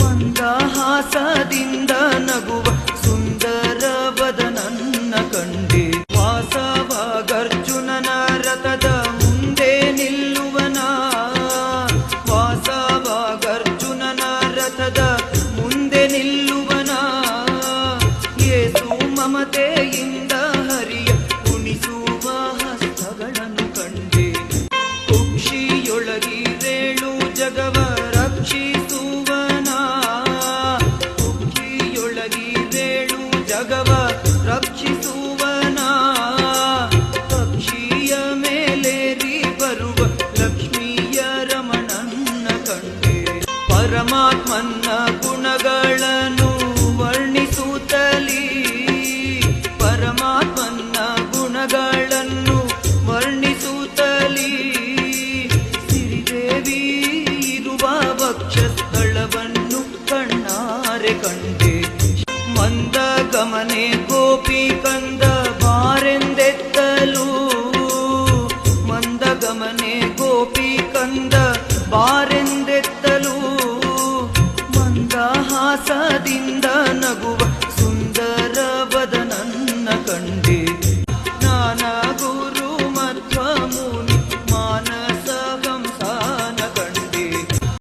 ಮಂದಹಾಸದಿಂದ ನಗುವ ಸುಂದರ ನನ್ನ ಕಂಡೆ. ವಾಸವಾಗರ್ಜುನನ ರಥದ ಮುಂದೆ ನಿಲ್ಲುವನ. ವಾಸವಾಗರ್ಜುನನ ರಥದ ಮುಂದೆ ನಿಲ್ಲುವನ. ಏಸು ಮಮತೆಯಿಂದ ಹರಿಯ ಕುಣಿಸುವ ಹಸ್ತಗಳನ್ನು ಕಂಡೆ. ಕುಕ್ಷಿಯೊಳಗಿರೇಳು ಜಗವ ರಕ್ಷಿಸುವನ ಪರಮಾತ್ಮನ್ನ ಗುಣಗಳನ್ನು ವರ್ಣಿಸುತ್ತಲೀ. ಪರಮಾತ್ಮನ್ನ ಗುಣಗಳನ್ನು ವರ್ಣಿಸುತ್ತಲೀ. ಸಿರಿದೇವಿ ಇರುವ ವಕ್ಷಸ್ಥಳವನ್ನು ಕಣ್ಣಾರೆ ಕಂಡೆ. ಮಂದ ಗಮನೆ ಗೋಪಿ ಕಂದ ಬಾರೆಂದೆತ್ತಲು. ಮಂದ ಗಮನೆ ಗೋಪಿ ಕಂದ ಬಾರೆ ಸಾದಿಂದ ನಗುವ